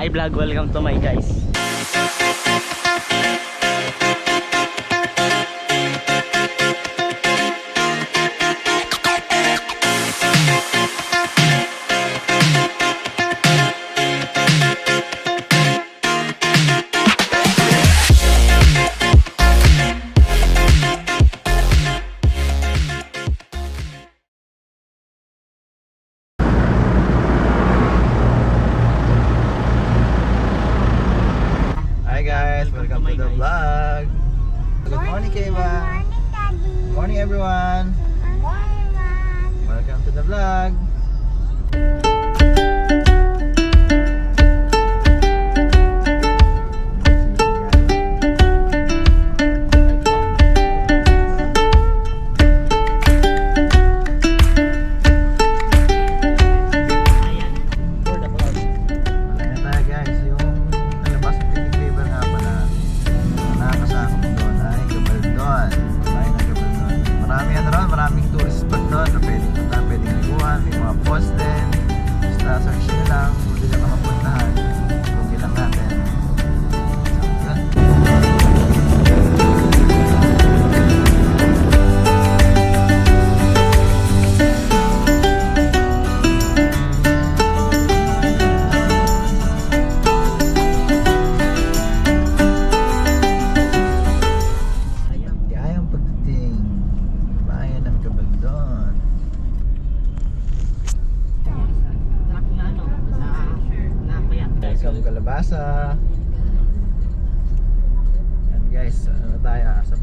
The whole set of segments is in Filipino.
Hi vlog, welcome to my guys. Vlog.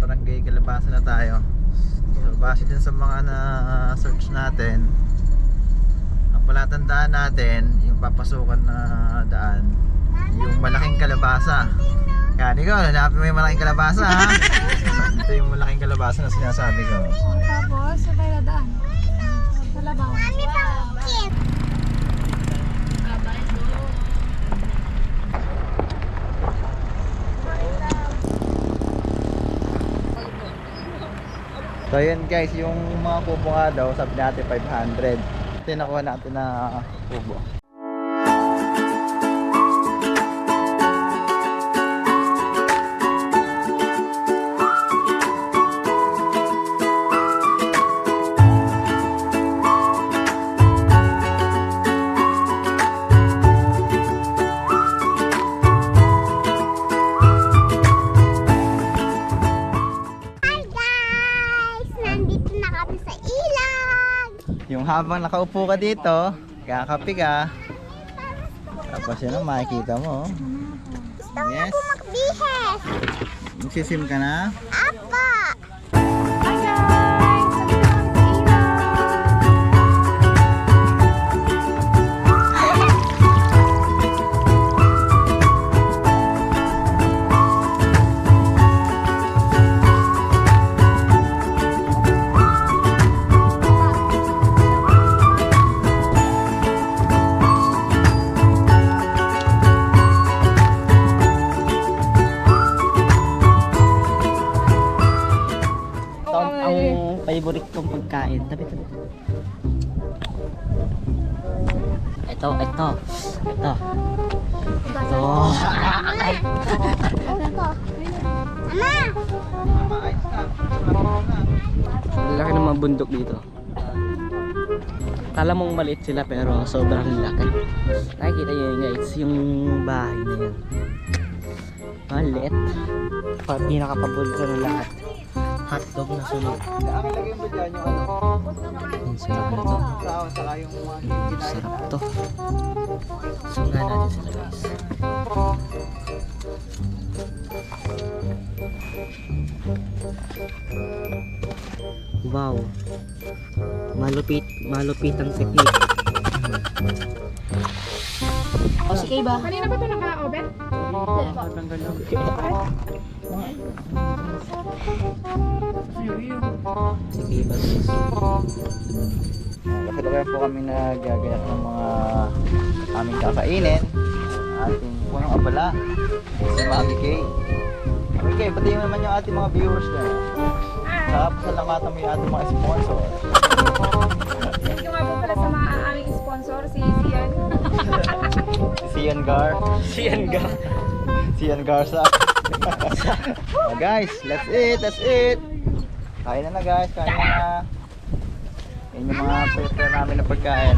Barangay Kalabasa na tayo. So base din sa mga na search natin Ang palatandaan natin, yung papasukan na daan Yung malaking kalabasa. Yan, ikaw, hanapin mo yung malaking kalabasa ha? Ito yung malaking kalabasa na sinasabi ko. Tapos, sabay na daan. Talabaw. So yun guys, yung mga kubo nga daw, sabi natin 500. Ito yung nakuha natin na kubo. Yung habang nakaupo ka dito, kakapi ka. Tapos yun ang makikita mo. oh. Gusto Yes. ko magbihes! Magsisim ka na. Apa! Favorite kong pagkain. Tabi, tabi. Ito, ito. Ito. Ito. Ano to? Ama! Laki ng mga bundok dito. Kala mong maliit sila pero sobrang laki. Nakikita nyo yun guys, yung bahay na yun. Maliit. Pa pinakapaborito ng lahat. Hotdog na sunog. Ang ilagay mo dyan yung ano, Ang sarap na to. sa saka yung mga Sarap na. to. Sundan natin sila guys. Wow. Malupit, malupit ang technique. O si Kay ba? Kanina ba ito naka-oven? Si Kay ba guys? Kasi po kami nagaganap ng mga aming kakainin. Ating punong abala. Si Mami Kay. Mami Kay, pati naman yung ating mga viewers na. Saka pasalamatan mo yung ating mga sponsor. Thank you nga po pala sa mga aming sponsor, si Sian. Si Sian Gar. Siyan ga. Sian Garza. Oh, guys, let's eat, let's eat. Kain na na guys, kain na. Yan yung mga prepare namin na pagkain.